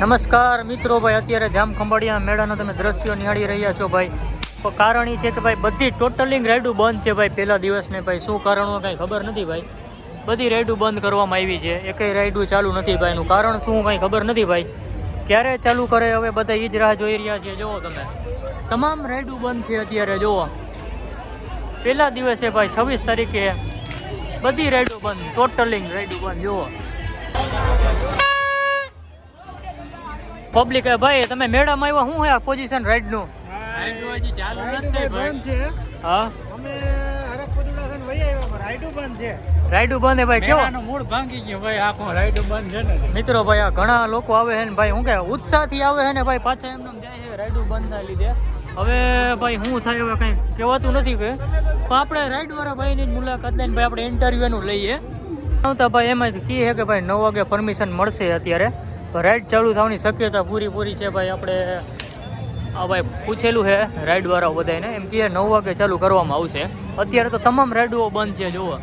નમસ્કાર મિત્રો ભાઈ, અત્યારે જામ ખંભાળિયા મેળાના તમે દ્રશ્યો નિહાળી રહ્યા છો ભાઈ. તો કારણ એ છે કે ભાઈ, બધી ટોટલિંગ રાઈડો બંધ છે ભાઈ પહેલા દિવસને ભાઈ. શું કારણો કાંઈ ખબર નથી ભાઈ. બધી રાઈડો બંધ કરવામાં આવી છે. એકેય રાઈડો ચાલુ નથી ભાઈ એનું. કારણ શું કાંઈ ખબર નથી ભાઈ. ક્યારે ચાલુ કરે હવે બધા એ જ રાહ જોઈ રહ્યા છે. જુઓ તમે. તમામ રાઈડો બંધ છે અત્યારે, જુઓ. પહેલા દિવસે ભાઈ, છવ્વીસ તારીખે બધી રાઈડો બંધ. ટોટલિંગ રાઈડો બંધ, જુઓ. પબ્લિક ભાઈ તમે મેળામાં આવ્યા શું હે પોઝિશન રાઈડનું? ચાલુ હા? અમે હરકપુરા થી વહી આવ્યા પણ રાઈડું બંધ છે. રાઈડ બંધ ભાઈ કેવો? મૂળ ભાંગી ગયો ભાઈ આખો રાઈડ બંધ છે ને. મિત્રો ભાઈ આ ઘણા લોકો આવે છે ને ભાઈ શું કે ઉત્સાહથી આવે છે ને ભાઈ પાછા એમને એમ જાય છે રાઈડું બંધ ના લીધે. હવે ભાઈ શું થાય હવે કંઈ કહેવાતું નથી કે પણ આપણે રાઈડ વાળા ભાઈની જ મુલાકાત લઈને ભાઈ આપણે ઇન્ટરવ્યુ એનું લઈએ. આવતા ભાઈ એમાં જ કી છે કે ભાઈ નવ વાગે પરમિશન મળશે અત્યારે. રાઈડ ચાલુ થવાની શક્યતા પૂરી પૂરી છે ભાઈ, આપણે આ ભાઈ પૂછેલું છે રાઈડવાળાઓ બધાને એમ કે નવ વાગે ચાલુ કરવામાં આવશે. અત્યારે તો તમામ રાઈડો બંધ છે, જુઓ.